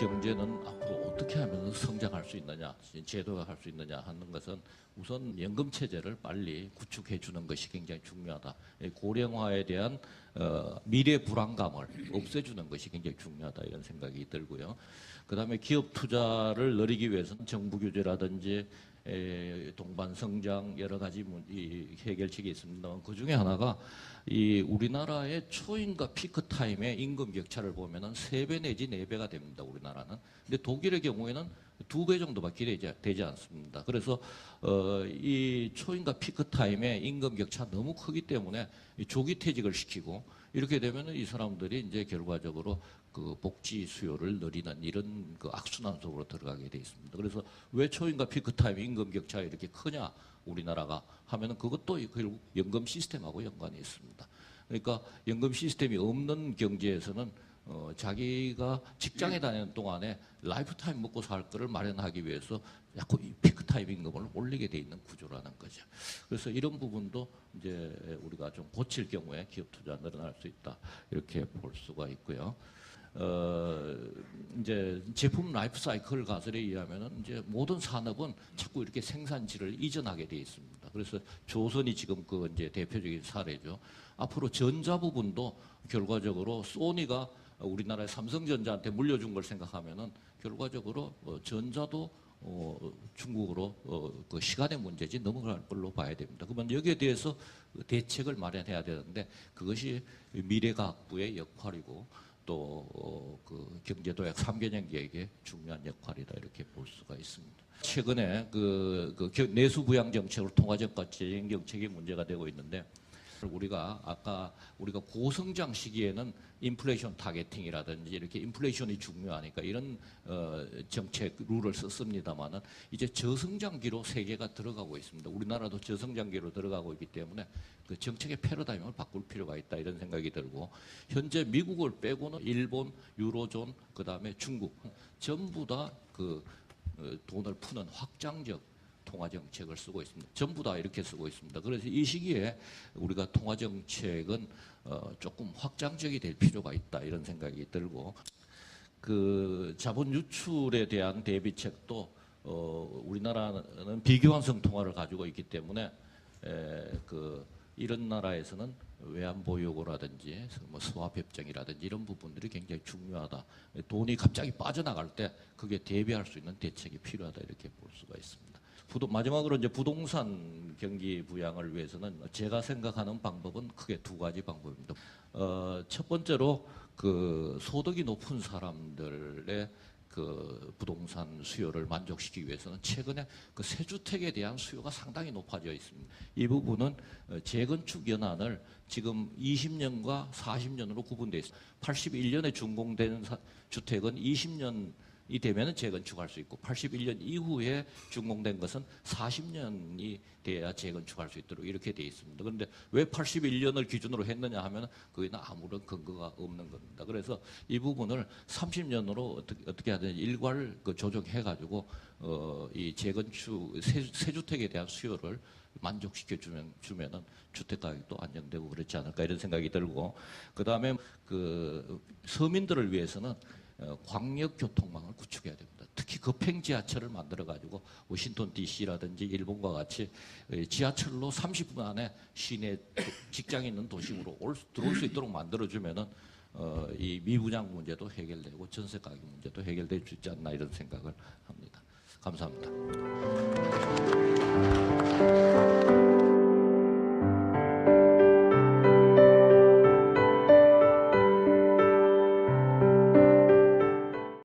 이렇게 문제는 제도화 할수 있느냐 하는 것은 우선 연금 체제를 빨리 구축해 주는 것이 굉장히 중요하다. 이 고령화에 대한 어, 미래 불안감을 없애주는 것이 굉장히 중요하다 이런 생각이 들고요. 그다음에 기업 투자를 늘리기 위해서는 정부 규제라든지 에, 동반 성장 여러 가지 문- 이 해결책이 있습니다만 그 중에 하나가 이 우리나라의 초임과 피크 타임의 임금 격차를 보면은 세 배 내지 네 배가 됩니다. 우리나라는. 근데 독일의 경우 에는 두 배 정도밖에 되지, 않습니다. 그래서 어, 이 초임과 피크 타임의 임금 격차 너무 크기 때문에 이 조기 퇴직을 시키고 이렇게 되면은 이 사람들이 이제 결과적으로 그 복지 수요를 늘리는 이런 그 악순환 속으로 들어가게 돼 있습니다. 그래서 왜 초임과 피크 타임 임금 격차가 이렇게 크냐 우리나라가 하면은 그것도 결국 연금 시스템하고 연관이 있습니다. 그러니까 연금 시스템이 없는 경제에서는 어, 자기가 직장에 다니는 동안에 라이프타임 먹고 살 거를 마련하기 위해서 자꾸 이 피크타임 임금을 올리게 돼 있는 구조라는 거죠. 그래서 이런 부분도 이제 우리가 좀 고칠 경우에 기업 투자 늘어날 수 있다 이렇게 볼 수가 있고요. 어, 이제 제품 라이프 사이클 가설에 의하면은 이제 모든 산업은 자꾸 이렇게 생산지를 이전하게 돼 있습니다. 그래서 조선이 지금 그 이제 대표적인 사례죠. 앞으로 전자 부분도 결과적으로 소니가 우리나라의 삼성전자한테 물려준 걸 생각하면은 결과적으로 어, 전자도 어, 중국으로 어, 그 시간의 문제지 넘어갈 걸로 봐야 됩니다. 그러면 여기에 대해서 대책을 마련해야 되는데 그것이 미래과학부의 역할이고 또그 경제도약 3개년 계획의 중요한 역할이다 이렇게 볼 수가 있습니다. 최근에 그, 그 겨- 내수 부양 정책으로 통화정가 재정 정책이 문제가 되고 있는데 우리가 아까 우리가 고성장 시기에는 인플레이션 타겟팅이라든지 이렇게 인플레이션이 중요하니까 이런 어, 정책 룰을 썼습니다만은 이제 저성장기로 세계가 들어가고 있습니다. 우리나라도 저성장기로 들어가고 있기 때문에 그 정책의 패러다임을 바꿀 필요가 있다 이런 생각이 들고 현재 미국을 빼고는 일본, 유로존 그다음에 중국 전부 다그 어, 돈을 푸는 확장적 통화 정책을 쓰고 있습니다. 전부 다 이렇게 쓰고 있습니다. 그래서 이 시기에 우리가 통화 정책은 어, 조금 확장적이 될 필요가 있다 이런 생각이 들고 그 자본 유출에 대한 대비책도 어, 우리나라는 비교환성 통화를 가지고 있기 때문에 에, 그 이런 나라에서는 외환보 요구라든지 뭐 수화 협정이라든지 이런 부분들이 굉장히 중요하다. 돈이 갑자기 빠져나갈 때 그게 대비할 수 있는 대책이 필요하다 이렇게 볼 수가 있습니다. 부도, 마지막으로 이제 부동산 경기 부양을 위해서는 제가 생각하는 방법은 크게 두 가지 방법입니다. 어, 첫 번째로 그 소득이 높은 사람들의 그 부동산 수요를 만족시키기 위해서는 최근에 그 새 주택에 대한 수요가 상당히 높아져 있습니다. 이 부분은 어, 재건축 연한을 지금 20년과 40년으로 구분되어 있습니다. 81년에 준공된 사- 주택은 20년 이 되면은 재건축할 수 있고 81년 이후에 준공된 것은 40년이 돼야 재건축할 수 있도록 이렇게 돼 있습니다. 그런데 왜 81년을 기준으로 했느냐 하면 그에는 아무런 근거가 없는 겁니다. 그래서 이 부분을 30년으로 어떻게, 어떻게 하든지 일괄 그 조정해 가지고 어, 이 재건축 새, 새주택에 대한 수요를 만족시켜 주면 주면은 주택 가격도 안정되고 그렇지 않을까 이런 생각이 들고 그다음에 그 서민들을 위해서는 어, 어, 광역교통망을 구축해야 됩니다. 특히 그 급행 지하철을 만들어가지고 워싱턴 DC라든지 일본과 같이 어, 지하철로 30분 안에 시내 직장 있는 도심으로 올, 들어올 수 있도록 만들어주면은 어, 이 미분양 문제도 해결되고 전세 가격 문제도 해결될 수 있지 않나 이런 생각을 합니다. 감사합니다.